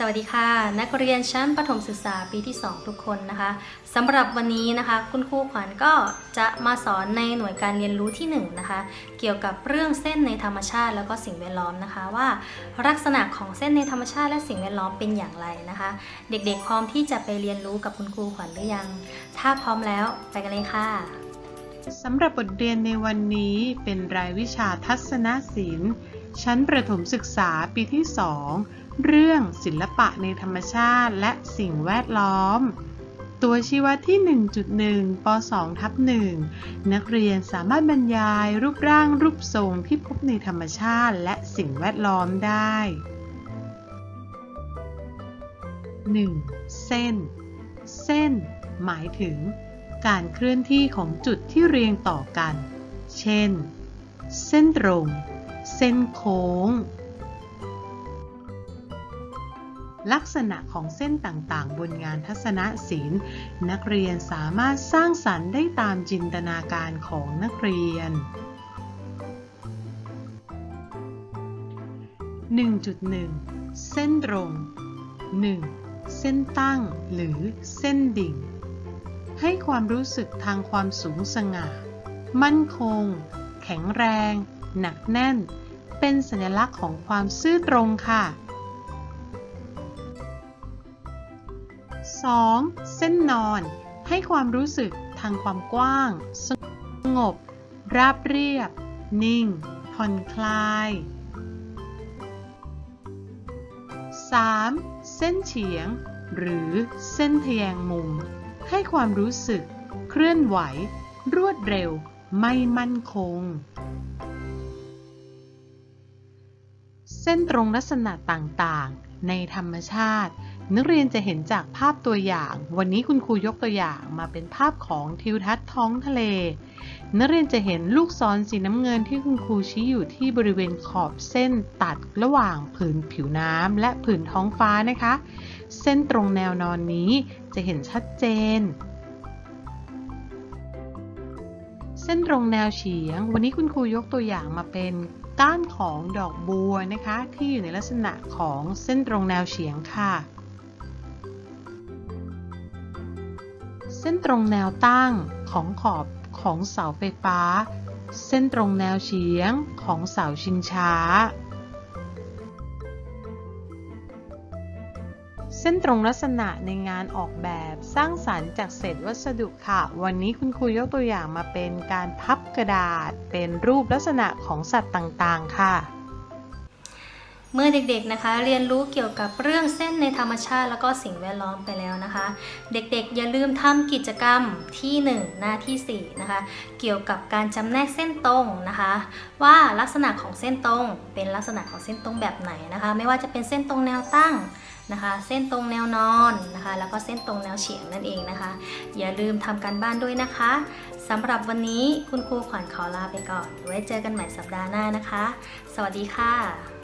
สวัสดีค่ะ นักเรียนชั้นประถมศึกษาปีที่ 2 ทุกคนนะคะสำหรับวันนี้นะคะ คุณครูขวัญก็จะมาสอนในหน่วยการเรียนรู้ที่ 1 นะคะ เกี่ยวกับเรื่องเส้นในธรรมชาติแล้วก็สิ่งแวดล้อมนะคะ ว่าลักษณะของเส้นในธรรมชาติและสิ่งแวดล้อมเป็นอย่างไรนะคะ เด็กๆ พร้อมที่จะไปเรียนรู้กับคุณครูขวัญหรือยัง ถ้าพร้อมแล้วไปกันเลยค่ะสำหรับบทเรียนในวันนี้เป็นรายวิชาทัศนศิลป์ ชั้นประถมศึกษาปีที่ 2 เรื่องศิลปะในธรรมชาติและสิ่งแวดล้อม ตัวชี้วัดที่ 1.1ป2ทับ1นักเรียนสามารถบรรยายรูปร่างรูปทรงที่พบในธรรมชาติและสิ่งแวดล้อมได้ 1. เส้น เส้น หมายถึง การเคลื่อนที่ของจุดที่เรียงต่อกัน เช่น เส้นตรง เส้นโค้ง ลักษณะของเส้นต่างๆ บนงานทัศนศิลป์ นักเรียนสามารถสร้างสรรค์ได้ตามจินตนาการของนักเรียน 1.1 เส้นตรง 1. เส้นตั้งหรือเส้นดิ่ง ให้ความรู้สึกทางความสูงสง่า มั่นคง แข็งแรง หนักแน่น เป็นสัญลักษณ์ของความซื่อตรงค่ะ 2. เส้นนอน ให้ความรู้สึกทางความกว้าง สงบ ราบเรียบ นิ่ง ผ่อนคลาย 3. เส้นเฉียง หรือเส้นทแยงมุม ให้ความรู้สึก เคลื่อนไหว รวดเร็ว ไม่มั่นคง เส้นตรงลักษณะต่างๆ ในธรรมชาติ นักเรียนจะเห็นจากภาพตัวอย่าง วันนี้คุณครูยกตัวอย่างมาเป็นภาพของทิวทัศน์ท้องทะเล นักเรียนจะเห็นลูกศรสีน้ำเงินที่คุณครูชี้อยู่ที่บริเวณขอบเส้นตัดระหว่างผืนผิวน้ำและผืนท้องฟ้านะคะ เส้นตรงแนวนอนนี้จะเห็นชัดเจน เส้นตรงแนวเฉียง วันนี้คุณครูยกตัวอย่างมาเป็นก้านของดอกบัวนะคะ ที่อยู่ในลักษณะของเส้นตรงแนวเฉียงค่ะ เส้นตรงแนวตั้งของขอบของเสาไฟฟ้า เส้นตรงแนวเฉียงของเสาชิงช้า เส้นตรงลักษณะในงานออกแบบสร้างสรรค์จากเศษวัสดุค่ะ วันนี้คุณครูยกตัวอย่างมาเป็นการพับกระดาษ เป็นรูปลักษณะของสัตว์ต่างๆ ค่ะ เมื่อเด็กๆนะคะ เรียนรู้เกี่ยวกับเรื่องเส้นในธรรมชาติ แล้วก็สิ่งแวดล้อมไปแล้วนะคะ เด็กๆ อย่าลืมทำกิจกรรมที่ 1 หน้าที่ 4 นะคะ เกี่ยวกับการจำแนกเส้นตรงนะคะ ว่าลักษณะของเส้นตรง เป็นลักษณะของเส้นตรงแบบไหนนะคะ ไม่ว่าจะเป็นเส้นตรงแนวตั้งนะคะ เส้นตรงแนวนอนนะคะ แล้วก็เส้นตรงแนวเฉียงนั่นเองนะคะ อย่าลืมทำการบ้านด้วยนะคะสำหรับวันนี้คุณครูขวัญขอลาไปก่อน ไว้เจอกันใหม่สัปดาห์หน้านะคะ สวัสดีค่ะ